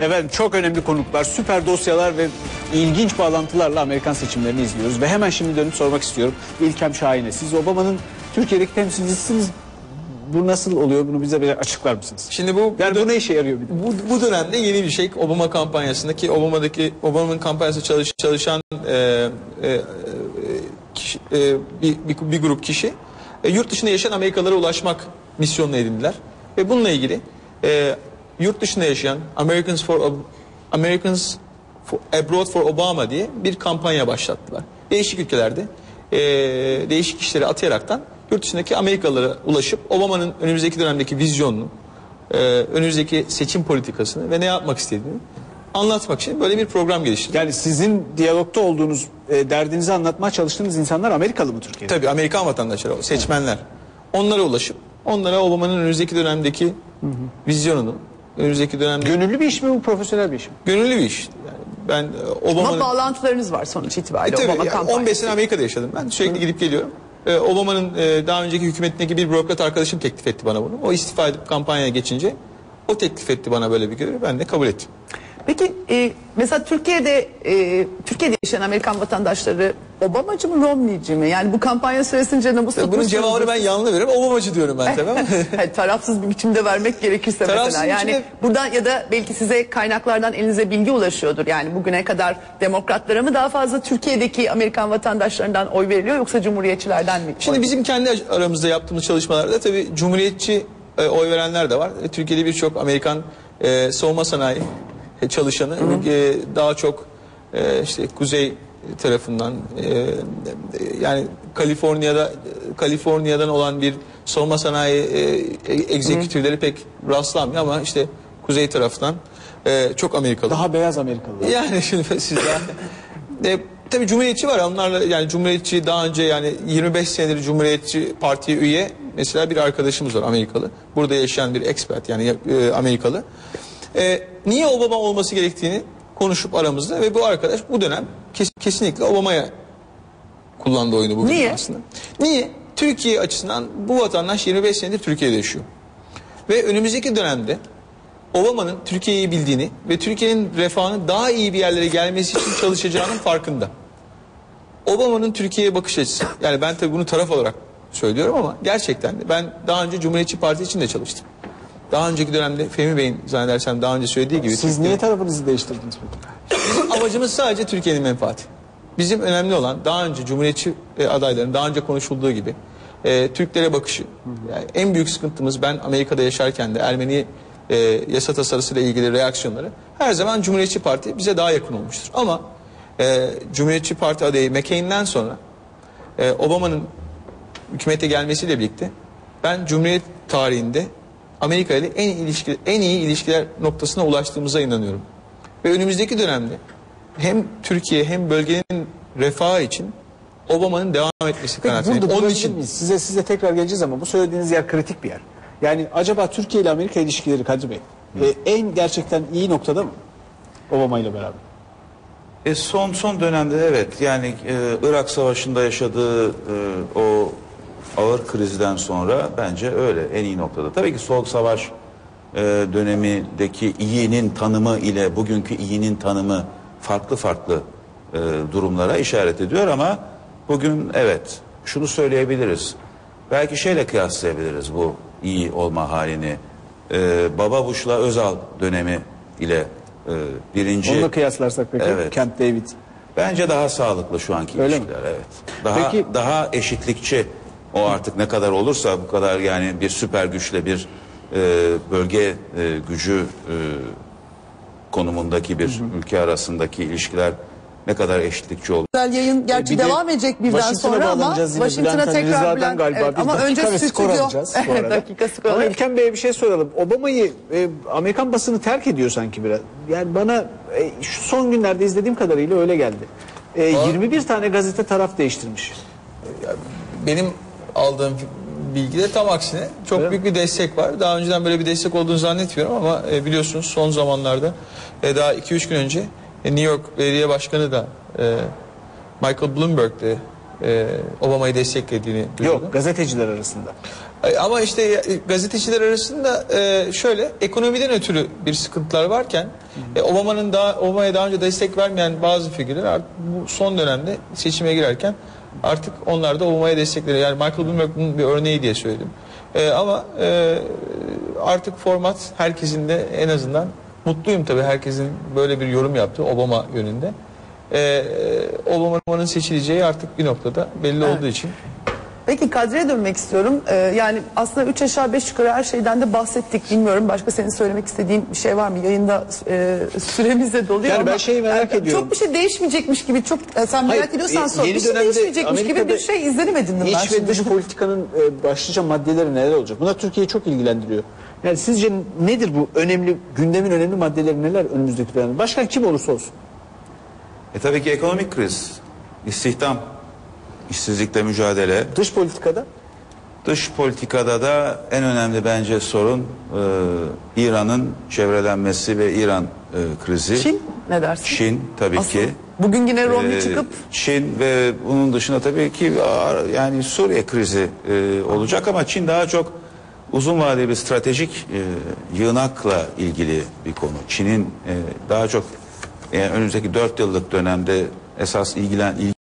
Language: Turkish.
Efendim çok önemli konuklar, süper dosyalar ve ilginç bağlantılarla Amerikan seçimlerini izliyoruz. Ve hemen şimdi dönüp sormak istiyorum. İlkem Şahin'e siz Obama'nın Türkiye'deki temsilcisiniz. Bu nasıl oluyor? Bunu bize bir açıklar mısınız? Şimdi bu Yani bu, bu ne işe yarıyor bir de? bu, bu dönemde yeni bir şey Obama kampanyasındaki Obama'daki Obama'nın kampanyasında çalış, çalışan e, e, e, kişi, e, bir, bir, bir grup kişi e, yurt dışında yaşayan Amerikalılara ulaşmak misyonuna edindiler ve bununla ilgili e, yurt dışında yaşayan Americans for Americans for, Abroad for Obama diye bir kampanya başlattılar. Değişik ülkelerde e, değişik kişileri atayaraktan yurt dışındaki Amerikalılara ulaşıp Obama'nın önümüzdeki dönemdeki vizyonunu, e, önümüzdeki seçim politikasını ve ne yapmak istediğini anlatmak için böyle bir program geliştirdi. Yani sizin diyalogta olduğunuz, e, derdinizi anlatmaya çalıştığınız insanlar Amerikalı mı Türkiye'de? Tabii Amerikan vatandaşları, seçmenler. Onlara ulaşıp onlara Obama'nın önümüzdeki dönemdeki vizyonunu, önümüzdeki dönemde Gönüllü bir iş mi bu, profesyonel bir iş mi? gönüllü bir iş. Yani ben e, Ama Obama'nın bağlantılarınız var sonuç E itibariyle. tabii, Obama yani kampanyası. 15 sene Amerika'da yaşadım ben. Sürekli gidip geliyorum. Ee, Obama'nın e, daha önceki hükümetindeki bir bürokrat arkadaşım teklif etti bana bunu. O istifa edip kampanyaya geçince o teklif etti bana böyle bir görevi. Ben de kabul ettim. Peki e, mesela Türkiye'de e, Türkiye'de yaşayan Amerikan vatandaşları Obamacı mı Romney'ci mi? Yani bu kampanya süresince nabız Tabii Bunun cevabını ben yanlı veriyorum. Obamacı diyorum ben tabii ama. Tarafsız bir biçimde vermek gerekirse Tarafsız mesela. Yani biçimde- buradan ya da belki size kaynaklardan elinize bilgi ulaşıyordur. Yani bugüne kadar demokratlara mı daha fazla Türkiye'deki Amerikan vatandaşlarından oy veriliyor yoksa cumhuriyetçilerden mi? Şimdi oy- bizim kendi aramızda yaptığımız çalışmalarda tabii Cumhuriyetçi e, oy verenler de var. E, Türkiye'de birçok Amerikan e, savunma sanayi çalışanı e, daha çok e, işte kuzey tarafından e, yani Kaliforniya'da Kaliforniya'dan olan bir savunma sanayi e, egzekütifleri pek rastlanmıyor ama işte kuzey taraftan e, çok Amerikalı. Daha beyaz Amerikalılar. Yani şimdi siz daha... e, tabii Cumhuriyetçi var. Onlarla yani Cumhuriyetçi daha önce yani 25 senedir Cumhuriyetçi Parti'ye üye mesela bir arkadaşımız var Amerikalı. Burada yaşayan bir expert yani e, Amerikalı. E, niye Obama olması gerektiğini konuşup aramızda ve bu arkadaş bu dönem kes- kesinlikle Obama'ya kullandı oyunu bugün Niye? aslında. Niye? Türkiye açısından bu vatandaş 25 senedir Türkiye'de yaşıyor. Ve önümüzdeki dönemde Obama'nın Türkiye'yi bildiğini ve Türkiye'nin refahının daha iyi bir yerlere gelmesi için çalışacağının farkında. Obama'nın Türkiye'ye bakış açısı. Yani ben tabii bunu taraf olarak söylüyorum ama gerçekten de ben daha önce Cumhuriyetçi Parti için de çalıştım. Daha önceki dönemde Fehmi Bey'in zannedersem daha önce söylediği gibi Siz niye tarafınızı değiştirdiniz? Bizim amacımız sadece Türkiye'nin menfaati. Bizim önemli olan daha önce Cumhuriyetçi e, adayların daha önce konuşulduğu gibi e, Türklere bakışı. Yani en büyük sıkıntımız ben Amerika'da yaşarken de Ermeni e, yasa tasarısıyla ilgili reaksiyonları her zaman Cumhuriyetçi Parti bize daha yakın olmuştur. Ama e, Cumhuriyetçi Parti adayı McCain'den sonra e, Obama'nın hükümete gelmesiyle birlikte ben Cumhuriyet tarihinde Amerika ile en ilişki en iyi ilişkiler noktasına ulaştığımıza inanıyorum. Ve önümüzdeki dönemde hem Türkiye hem bölgenin refahı için Obama'nın devam etmesi kanaatindeyim. burada Onun için miyiz? Size, size tekrar geleceğiz ama bu söylediğiniz yer kritik bir yer. Yani acaba Türkiye ile Amerika ilişkileri Kadri Bey e, en gerçekten iyi noktada mı? Obama ile beraber. E son son dönemde evet yani e, Irak Savaşı'nda yaşadığı e, o ağır krizden sonra bence öyle en iyi noktada. Tabii ki Soğuk Savaş e, dönemindeki iyinin tanımı ile bugünkü iyinin tanımı farklı farklı e, durumlara işaret ediyor ama bugün evet şunu söyleyebiliriz. Belki şeyle kıyaslayabiliriz bu iyi olma halini. E, Baba Bush'la Özal dönemi ile e, birinci Onunla kıyaslarsak peki Evet. Camp David. Bence daha sağlıklı şu anki Öyle mi? ilişkiler evet. Daha Peki- daha eşitlikçi o artık ne kadar olursa bu kadar yani bir süper güçle bir e, bölge e, gücü e, konumundaki bir ülke arasındaki ilişkiler ne kadar eşitlikçi olur. Güzel yayın gerçi Bir de devam edecek birden Washington'a sonra ama. Washington'a Ali tekrar Bülent galiba evet, ama önce ve skor stüdyo alacağız bu Evet, arada. dakika skor Ama. İlken Bey'e bir şey soralım. Obama'yı e, Amerikan basını terk ediyor sanki biraz. Yani bana e, şu son günlerde izlediğim kadarıyla öyle geldi. E, 21 tane gazete taraf değiştirmiş. benim aldığım bilgide tam aksine çok Öyle büyük bir destek var. Daha önceden böyle bir destek olduğunu zannetmiyorum ama e, biliyorsunuz son zamanlarda e, daha 2-3 gün önce e, New York Belediye Başkanı da e, Michael Bloomberg de e, Obama'yı desteklediğini duyurdum. Yok gazeteciler arasında. Ama işte gazeteciler arasında e, şöyle ekonomiden ötürü bir sıkıntılar varken e, Obama'nın daha Obama'ya daha önce destek vermeyen bazı figürler artık bu son dönemde seçime girerken artık onlar da Obama'ya destekleri yani Michael Bloomberg'un bir örneği diye söyledim. E, ama e, artık format herkesin de en azından mutluyum tabii herkesin böyle bir yorum yaptığı Obama yönünde. E, Obama'nın seçileceği artık bir noktada belli olduğu için Peki kadroya dönmek istiyorum. Ee, yani aslında 3 aşağı 5 yukarı her şeyden de bahsettik. Bilmiyorum başka senin söylemek istediğin bir şey var mı? Yayında e, süremiz de doluyor Yani ama. ben şeyi merak e, ediyorum. Çok bir şey değişmeyecekmiş gibi çok e, sen merak Hayır, ediyorsan e, sor. Bir şey değişmeyecekmiş gibi bir Amerika'da şey izlenim edindim ben İç ve şimdi. dış politikanın e, başlıca maddeleri neler olacak? Bunlar Türkiye'yi çok ilgilendiriyor. Yani sizce nedir bu önemli gündemin önemli maddeleri neler önümüzdeki dönemde? Başkan kim olursa olsun. E tabii ki ekonomik kriz, istihdam, işsizlikle mücadele, Dış politikada Dış politikada da en önemli bence sorun e, İran'ın çevrelenmesi ve İran e, krizi. Çin ne dersin? Çin tabii Asıl ki. Bugün yine Romney Ee, çıkıp Çin ve bunun dışında tabii ki yani Suriye krizi e, olacak ama Çin daha çok uzun vadeli bir stratejik e, yığınakla ilgili bir konu. Çin'in e, daha çok yani önümüzdeki dört yıllık dönemde esas ilgilen